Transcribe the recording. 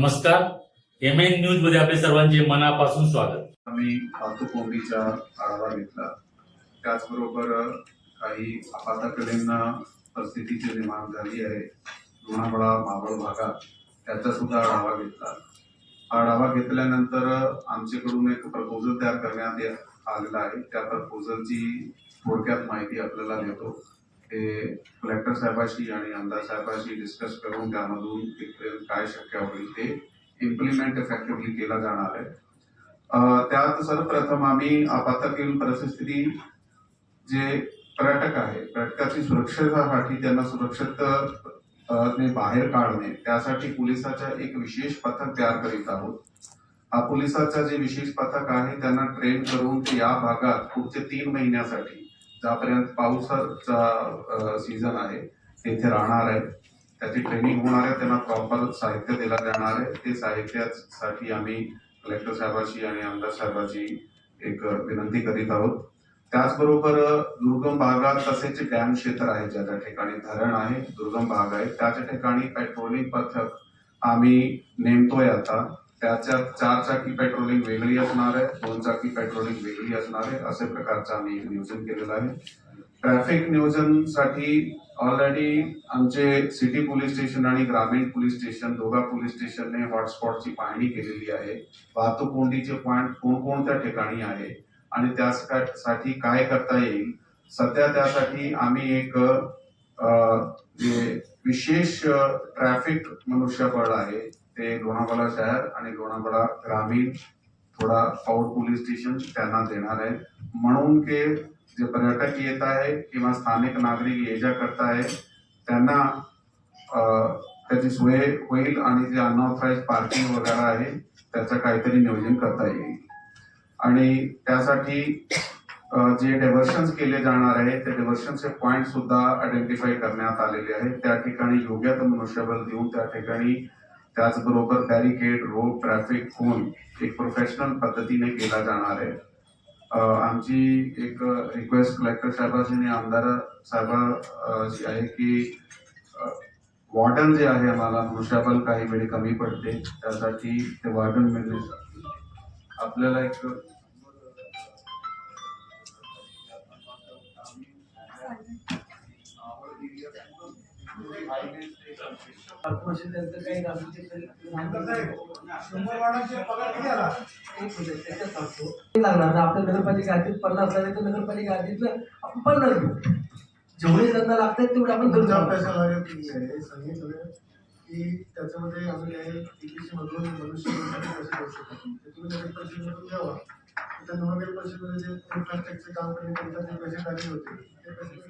नमस्कार. M N न्यूजमध्ये आपले सर्वांचे मनापासून स्वागत. आम्ही वाहतूक आढावा घेतला. त्याचबरोबर काही आपातकालीन परिस्थितीची निर्माण झाली आहे. लोणावळा मावळ भागात त्याचा सुद्धा आढावा घेतला. आढावा घेतल्यानंतर आमच्याकडून एक प्रपोजल तयार करण्यात आलेला आहे. त्या प्रपोजलची थोडक्यात माहिती आपल्याला देतो. ते कलेक्टर साहेबाशी आणि आमदार साहेबाशी डिस्कस करून त्यामधून काय शक्य होईल ते इम्प्लिमेंट इफेक्टिव्हली केला जाणार आहे. त्यात सर्वप्रथम आम्ही आपातकालीन परिस्थिती जे पर्यटक आहे पर्यटकाची सुरक्षेसाठी त्यांना सुरक्षित बाहेर काढणे त्यासाठी पोलिसाच्या एक विशेष पथक तयार करीत आहोत. हा पोलिसाचा जे विशेष पथक आहे त्यांना ट्रेन करून ते या भागात पुढचे तीन महिन्यासाठी जापर्यंत पावसाचा सीझन आहे तेथे राहणार आहे. त्याची ट्रेनिंग होणार आहे त्यांना प्रॉपर साहित्य दिला जाणार आहे. ते साहित्यासाठी आम्ही कलेक्टर साहेबांची आणि आमदार साहेबाची एक विनंती करीत आहोत. त्याचबरोबर दुर्गम भागात तसेच डॅम क्षेत्र आहे ज्या ज्या ठिकाणी धरण आहे दुर्गम भाग आहे त्याच्या ठिकाणी पेट्रोलिंग पथक आम्ही नेमतोय आता. त्याच्यात चार चाकी पेट्रोलिंग वेगळी असणार आहे दोन चाकी पेट्रोलिंग वेगळी असणार आहे असे प्रकारचं आम्ही नियोजन केलेलं आहे. ट्रॅफिक नियोजनसाठी ऑलरेडी आमचे सिटी पोलीस स्टेशन आणि ग्रामीण पोलीस स्टेशन दोघा पोलीस स्टेशनने हॉटस्पॉटची पाहणी केलेली आहे. वाहतूक कोंडीचे पॉईंट कोणकोणत्या ठिकाणी आहे आणि त्यासाठी काय करता येईल? सध्या त्यासाठी आम्ही एक विशेष ट्रॅफिक मनुष्यबळ आहे ते लोणावळा शहर आणि लोणावळा ग्रामीण थोडा साऊथ पोलीस स्टेशन त्यांना देणार आहे म्हणून के जे पर्यटक येत आहे किंवा स्थानिक नागरिक ये जा करता आहे त्यांना त्याची सोय होईल आणि जे अनऑथराईज पार्किंग वगैरे आहे त्याचं काहीतरी नियोजन करता येईल. आणि त्यासाठी जे डायव्हर्शन्स केले जाणार आहे ते डायव्हर्शनचे पॉईंट सुद्धा आयडेंटिफाय करण्यात आलेले आहेत. त्या ठिकाणी योग्य ते मनुष्यबळ देऊन त्या ठिकाणी त्याचबरोबर बॅरिकेड रोड ट्रॅफिक खून एक प्रोफेशनल पद्धतीने केला जाणार आहे. आमची एक रिक्वेस्ट कलेक्टर साहेबाची आणि आमदार साहेबांची आहे की वॉर्डन जे आहे आम्हाला मनुष्यबळ काही वेळी कमी पडते त्यासाठी ते वॉर्डन मिळते म्हणजे आपल्याला एक लागणार आपल्या नगरपालिका हद्दीत पन्नास झाले तर नगरपालिका हद्दीतलं आपण पन्नास घेऊ जेवढे त्यांना लागतात तेवढे आपण तुमचा पैसा सांगितलं की त्याच्यामध्ये आम्ही काही टीपीसी मधून मनुष्य पैसे करू शकतो ते तुम्ही नगर परिषदेमधून द्यावा त्या नगर परिषदेमध्ये जे इन्फ्रास्ट्रक्चर काम करण्याकरिता जे पैसे टाकले होते ते पैसे